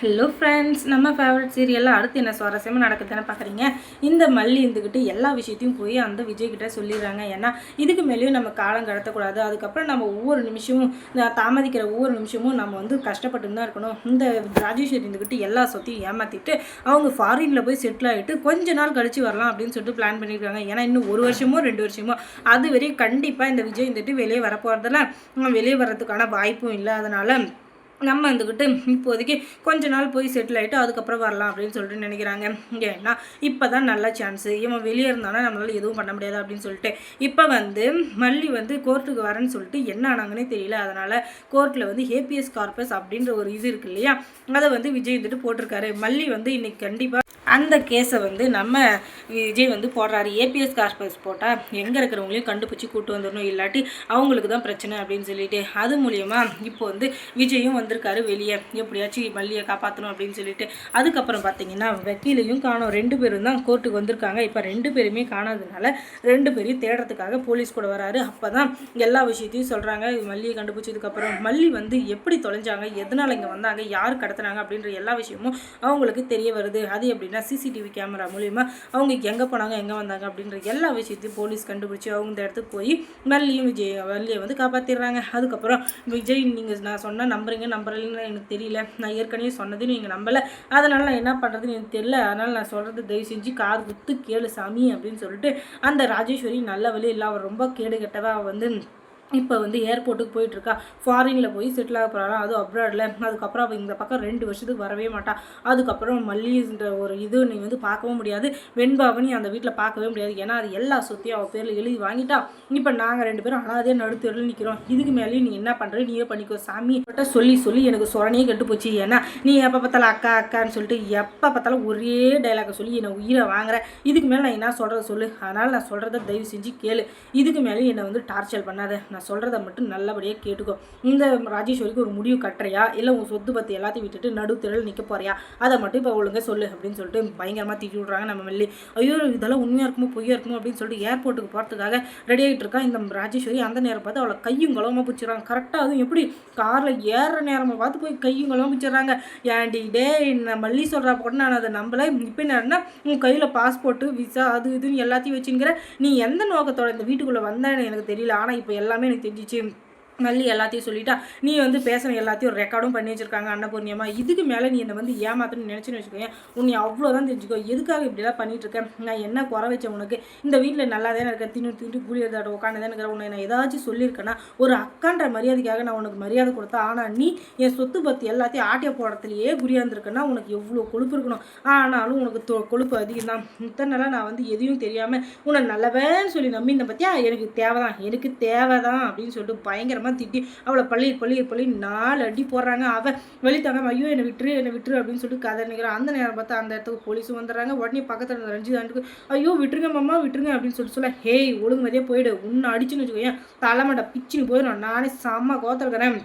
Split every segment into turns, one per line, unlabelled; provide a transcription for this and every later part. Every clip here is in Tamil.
ஹலோ ஃப்ரெண்ட்ஸ் நம்ம ஃபேவரட் சீரியலில் அடுத்து என்ன சுவாரஸ்யமாக நடக்குதுன்னு பார்க்குறீங்க இந்த மல்லி இருந்துக்கிட்டு எல்லா விஷயத்தையும் போய் அந்த விஜய்கிட்ட சொல்லிடுறாங்க. ஏன்னா இதுக்கு மேலேயும் நம்ம காலம் கடத்தக்கூடாது. அதுக்கப்புறம் நம்ம ஒவ்வொரு நிமிஷமும் தாமதிக்கிற ஒவ்வொரு நிமிஷமும் நம்ம வந்து கஷ்டப்பட்டு தான் இருக்கணும். இந்த ராஜேஸ்வரி இருந்துக்கிட்டு எல்லா சொத்தையும் ஏமாற்றிட்டு அவங்க ஃபாரினில் போய் செட்டில் ஆகிட்டு கொஞ்ச நாள் கழித்து வரலாம் அப்படின்னு சொல்லிட்டு பிளான் பண்ணியிருக்காங்க ஏன்னா இன்னும் ஒரு வருஷமோ ரெண்டு வருஷமோ அது வரையும் கண்டிப்பாக இந்த விஜய் இருந்துட்டு வெளியே வரப்போகிறதில்ல வெளியே வர்றதுக்கான வாய்ப்பும் இல்லை. அதனால் நம்ம வந்துக்கிட்டு இப்போதைக்கு கொஞ்ச நாள் போய் செட்டில் ஆகிட்டு அதுக்கப்புறம் வரலாம் அப்படின்னு சொல்லிட்டு நினைக்கிறாங்க. ஏன்னா இப்போ தான் நல்ல சான்ஸு இவன் வெளியே இருந்தானா நம்மளால் எதுவும் பண்ண முடியாது அப்படின்னு சொல்லிட்டு. இப்போ வந்து மல்லி வந்து கோர்ட்டுக்கு வரேன்னு சொல்லிட்டு என்ன ஆனாங்கன்னே தெரியல. அதனால் கோர்ட்டில் வந்து ஏபிஎஸ் கார்பஸ் அப்படின்ற ஒரு இது இருக்கு இல்லையா? அதை வந்து விஜய் வந்துட்டு போட்டிருக்காரு. மல்லி வந்து இன்னைக்கு கண்டிப்பாக அந்த கேஸை வந்து நம்ம விஜய் வந்து போடுறாரு. ஏபிஎஸ் கார்பஸ் போட்டால் எங்கே இருக்கிறவங்களையும் கண்டுபிடிச்சி கூட்டு வந்துடணும். இல்லாட்டி அவங்களுக்கு தான் பிரச்சனை அப்படின்னு சொல்லிட்டு அது மூலயமா இப்போ வந்து விஜயும் வந்திருக்காரு வெளியே. எப்படியாச்சும் மல்லியை காப்பாற்றணும் அப்படின்னு சொல்லிட்டு. அதுக்கப்புறம் பார்த்தீங்கன்னா வக்கீலையும் காணும். ரெண்டு பேரும் தான் கோர்ட்டுக்கு வந்திருக்காங்க. இப்போ ரெண்டு பேருமே காணாததுனால ரெண்டு பேரையும் தேடுறதுக்காக போலீஸ் கூட வராரு. அப்போ தான் எல்லா விஷயத்தையும் சொல்கிறாங்க மல்லியை கண்டுபிடிச்சதுக்கப்புறம் மல்லி வந்து எப்படி தொலைஞ்சாங்க? எதனால் இங்கே வந்தாங்க? யார் கடத்துனாங்க? அப்படின்ற எல்லா விஷயமும் அவங்களுக்கு தெரிய வருது. அது எப்படின்னா சிசிடிவி கேமரா மூலிமா அவங்க எங்கே போனாங்க எங்கே வந்தாங்க அப்படின்ற எல்லா விஷயத்தையும் போலீஸ் கண்டுபிடிச்சி அவங்க இந்த இடத்துக்கு போய் மல்லியும் விஜய் வள்ளியை வந்து காப்பாற்றிடுறாங்க அதுக்கப்புறம் விஜய் நீங்கள் நான் சொன்னால் நம்புறீங்க நம்புறீங்கன்னு எனக்கு தெரியல. நான் ஏற்கனவே சொன்னது நீங்கள் நம்பலை. அதனால் நான் என்ன பண்ணுறதுன்னு எனக்கு தெரியல. அதனால் நான் சொல்கிறது தயவு செஞ்சு கார் குத்து கேளு சாமி அப்படின்னு சொல்லிட்டு அந்த ராஜேஸ்வரி நல்ல வழி இல்லை அவர் ரொம்ப கேடு கெட்டதாக வந்து இப்போ வந்து ஏர்போர்ட்டுக்கு போயிட்டுருக்கா. ஃபாரினில் போய் செட்டில் ஆக போகிறாளா அதுவும் அப்ராடில் அதுக்கப்புறம் அவள் இந்த பக்கம் ரெண்டு வருஷத்துக்கு வரவே மாட்டாள் அதுக்கப்புறம் மல்லின்ற ஒரு இது நீ வந்து பார்க்கவும் முடியாது. வெண்பாவனி அந்த வீட்டில் பார்க்கவே முடியாது. ஏன்னா அது எல்லா சொத்தையும் அவள் பேரில் எழுதி வாங்கிட்டா. இப்போ நாங்கள் ரெண்டு பேரும் அனாதே நடுத்தரில் நிற்கிறோம் இதுக்கு மேலேயும் நீ என்ன பண்ணுற நீயே பண்ணிக்கோ சாமி. கிட்ட சொல்லி சொல்லி எனக்கு சொரணையே கெட்டு போச்சு. ஏன்னா நீ எப்போ பார்த்தாலும் அக்கா அக்கான்னு சொல்லிட்டு எப்போ பார்த்தாலும் ஒரே டைலாக சொல்லி என்னை உயிரை வாங்குற. இதுக்கு மேலே நான் என்ன சொல்கிறத சொல்லு. அதனால் நான் சொல்கிறத தயவு செஞ்சு கேளு. இதுக்கு மேலே என்னை வந்து டார்ச்சர் பண்ணாத. நான் சொல்கிறத மட்டும் நல்லபடியாக கேட்டுக்கோ. இந்த ராஜேஸ்வரிக்கு ஒரு முடிவு கட்டுறியா? இல்லை உன் சொத்து பற்றி எல்லாத்தையும் விட்டுட்டு நடுத்திரல் நிற்க போறியா? அதை மட்டும் இப்போ ஒழுங்காக சொல்லு அப்படின்னு சொல்லிட்டு பயங்கரமாக திட்டி விட்றாங்க நம்ம மல்லி. ஐயோ இதெல்லாம் உண்மையாக இருக்குமோ பொய்யா இருக்குமோ அப்படின்னு சொல்லிட்டு ஏர்போர்ட்டுக்கு போகிறதுக்காக ரெடி ஆகிட்டு இருக்கா இந்த ராஜேஸ்வரி. அந்த நேரம் பார்த்து அவளை கையும் குளமாக பிடிச்சிடறாங்க கரெக்டாக அதுவும் எப்படி? காரில் ஏற நேரமாக பார்த்து போய் கையும் குளமாக பிடிச்சிடறாங்க ஏன்டி டே நான் மல்லி சொல்கிறா போட்டு நான் அதை நம்பலை. இப்போ என்னன்னா உன் கையில் பாஸ்போர்ட்டு விசா அது இதுன்னு எல்லாத்தையும் வச்சுங்கிற நீ எந்த நோக்கத்தோட இந்த வீட்டுக்குள்ளே வந்தேன்னு எனக்கு தெரியல. ஆனால் இப்போ எல்லாமே எல்லாமே எனக்கு தெரிஞ்சிச்சு மல்லி எல்லாத்தையும் சொல்லிட்டா நீ வந்து பேசுகிற எல்லாத்தையும் ஒரு ரெக்கார்டும் பண்ணி வச்சிருக்காங்க அன்னபூர்ணியமா இதுக்கு மேலே நீ என்னை வந்து ஏமாத்தணும்னு நினச்சின்னு வச்சுக்கோங்க உன்னை அவ்வளோதான் தெரிஞ்சுக்கோ. எதுக்காக இப்படிலாம் பண்ணிட்டு இருக்கேன் நான் என்ன குறை வச்சேன் உனக்கு? இந்த வீட்டில் நல்லா தானே இருக்கேன் தின்னு தின்னு கூலி எடுத்தாட்ட உட்காந்து இருக்கிற? உன்னை நான் ஏதாச்சும் சொல்லியிருக்கேன்னா ஒரு அக்கான்ற மரியாதைக்காக நான் உனக்கு மரியாதை கொடுத்தா ஆனால் நீ என் சொத்து பற்றி எல்லாத்தையும் ஆட்டிய போடத்துலேயே குறியாந்துருக்கேன்னா உனக்கு எவ்வளோ கொழுப்பு இருக்கணும்? ஆனாலும் உனக்கு தொ கொழுப்பு அதிகம் தான் இத்தனை நான் வந்து எதையும் தெரியாமல் உன்னை நல்லவேன்னு சொல்லி நம்பி இந்த பற்றியா எனக்கு தேவை தான் எனக்கு தேவை தான் அப்படின்னு சொல்லிட்டு பயங்கரமாக பயங்கரமாக திட்டி அவளை பள்ளி பள்ளி பள்ளி நாலு அடி போடுறாங்க. அவள் வெளித்தாங்க ஐயோ என்னை விட்டுரு என்னை விட்டுரு அப்படின்னு சொல்லிட்டு கதை நிற்கிறான் அந்த நேரம் பார்த்தா அந்த இடத்துக்கு போலீஸும் வந்துடுறாங்க. உடனே பக்கத்தில் இருந்த ரஞ்சிதாண்டுக்கு ஐயோ விட்டுருங்க மாமா விட்டுருங்க அப்படின்னு சொல்லிட்டு சொல்ல ஹேய் ஒழுங்கு போயிடு. உன்னை அடிச்சுன்னு வச்சுக்கோயேன் தலைமடை பிச்சுன்னு போயிடும். நானே செம்ம கோத்திருக்கிறேன்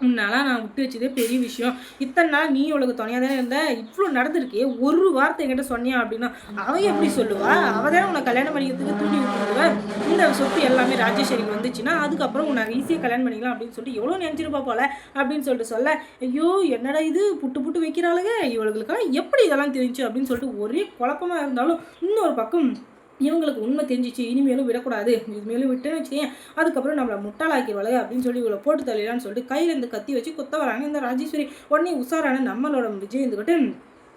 உன்னாலாம் நான் விட்டு வச்சதே பெரிய விஷயம். இத்தனை நாள் நீ உனக்கு துணையாக தானே இருந்த? இவ்வளோ நடந்திருக்கே. ஒரு வார்த்தை என்கிட்ட சொன்னியா அப்படின்னா அவன் எப்படி சொல்லுவா? அவள் தானே உன்னை கல்யாணம் பண்ணிக்கிறதுக்கு தூண்டி விட்டுருவா? இந்த சொத்து எல்லாமே ராஜேஸ்வரிக்கு வந்துச்சுன்னா அதுக்கப்புறம் உன்னை ஈஸியாக கல்யாணம் பண்ணிக்கலாம் அப்படின்னு சொல்லிட்டு எவ்வளோ நினச்சிருப்பா போல அப்படின்னு சொல்லிட்டு சொல்ல ஐயோ என்னடா இது? புட்டு புட்டு வைக்கிறாளுங்க இவளுக்கெல்லாம் எப்படி இதெல்லாம் தெரிஞ்சு? அப்படின்னு சொல்லிட்டு ஒரே குழப்பமாக இருந்தாலும் இன்னொரு பக்கம் இவங்களுக்கு உண்மை தெரிஞ்சிச்சு இனிமேலும் விடக்கூடாது. இனிமேலும் விட்டுன்னு வச்சுக்கேன் அதுக்கப்புறம் நம்மளை முட்டாளாக்கிடுவாளே அப்படின்னு சொல்லி இவ்வளோ போட்டு தள்ளிடலான்னு சொல்லிட்டு கையில் இருந்து கத்தி வச்சு குத்த வராங்க. இந்த ராஜேஸ்வரி உடனே உஷாரான நம்மளோட விஜய் இருந்துக்கிட்டு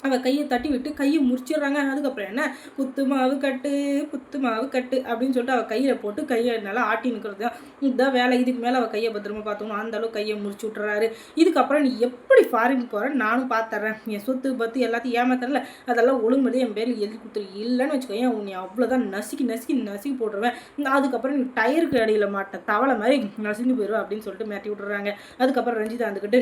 அவள் கையை தட்டி விட்டு கையை முறிச்சிடுறாங்க. அதுக்கப்புறம் என்ன? குத்து மாவு கட்டு குத்து மாவு கட்டு அப்படின்னு சொல்லிட்டு அவள் கையில் போட்டு கையை நல்லா ஆட்டி நிற்கிறது தான் இதுதான் வேலை. இதுக்கு மேலே அவள் கையை பத்திரமா பார்த்தோம் அந்த அளவுக்கு கையை முறிச்சு விட்டுறாரு. இதுக்கப்புறம் நீ எப் எப்படி ஃபாரின் போகிறேன் நானும் பார்த்துறேன் என் சொத்து பத்து எல்லாத்தையும் ஏமாத்தரல அதெல்லாம் ஒழுங்குமதி என் பேரில் எழுதி கொடுத்துரு. இல்லைன்னு வச்சுக்கோயேன் உன்னை அவ்வளோதான் நசுக்கி நசுக்கி நசுக்கி போட்டுருவேன். அதுக்கப்புறம் நீ டயருக்கு அடியில் மாட்டேன் தவளை மாதிரி நசுங்கி போயிடுவேன் அப்படின்னு சொல்லிட்டு மிரட்டி விட்டுறாங்க. அதுக்கப்புறம் ரஞ்சிதா வந்துக்கிட்டு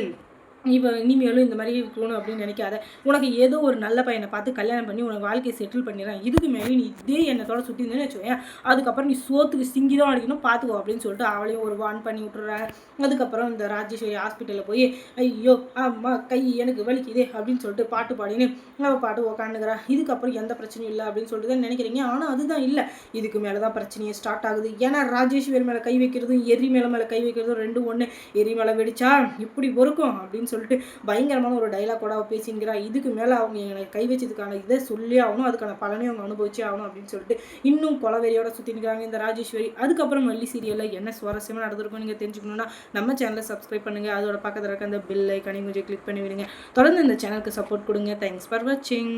இப்போ இனிமேலும் இந்த மாதிரி இருக்கணும் அப்படின்னு நினைக்காத. உனக்கு ஏதோ ஒரு நல்ல பையனை பார்த்து கல்யாணம் பண்ணி உனக்கு வாழ்க்கையை செட்டில் பண்ணிடுறேன். இதுக்கு மேலே நீ இதே எண்ணத்தோட சுற்றி இருந்தேன்னு வச்சுக்கோயேன் அதுக்கப்புறம் நீ சோத்துக்கு சிங்கி தான் அடிக்கணும் பார்த்துக்கோ அப்படின்னு சொல்லிட்டு அவளையும் ஒரு வான் பண்ணி விட்டுறாங்க அதுக்கப்புறம் இந்த ராஜேஸ்வரி ஹாஸ்பிட்டலில் போய் ஐயோ அம்மா கை எனக்கு வலிக்குதே அப்படின்னு சொல்லிட்டு பாட்டு பாடினு அவள் பாட்டு உக்காந்துக்கிறா. இதுக்கப்புறம் எந்த பிரச்சனையும் இல்லை அப்படின்னு சொல்லிட்டு தான் நினைக்கிறீங்க ஆனால் அதுதான் இல்லை. இதுக்கு மேலே தான் பிரச்சனையே ஸ்டார்ட் ஆகுது. ஏன்னா ராஜேஸ்வரி மேலே கை வைக்கிறதும் எரி மேலே மேலே கை வைக்கிறதும் ரெண்டும் ஒன்று எரி மேலே வெடிச்சா இப்படி பொறுக்கும் அப்படின்னு அப்படின்னு சொல்லிட்டு பயங்கரமான ஒரு டைலாக் கூட அவள் பேசிங்கிறா இதுக்கு மேலே அவங்க எனக்கு கை வச்சதுக்கான இதை சொல்லி ஆகணும். அதுக்கான பலனையும் அவங்க அனுபவிச்சே ஆகணும் அப்படின்னு சொல்லிட்டு இன்னும் கொலவெறியோட சுற்றி இந்த ராஜேஸ்வரி. அதுக்கப்புறம் மல்லி சீரியலில் என்ன சுவாரஸ்யமாக நடந்திருக்கும் நீங்கள் தெரிஞ்சுக்கணுன்னா நம்ம சேனலை சப்ஸ்கிரைப் பண்ணுங்கள் அதோட பக்கத்தில் இருக்க அந்த பில் ஐக்கானையும் கொஞ்சம் கிளிக் பண்ணி விடுங்க தொடர்ந்து இந்த சேனலுக்கு சப்போர்ட் கொடுங்க. தேங்க்ஸ் ஃபார் வாட்சிங்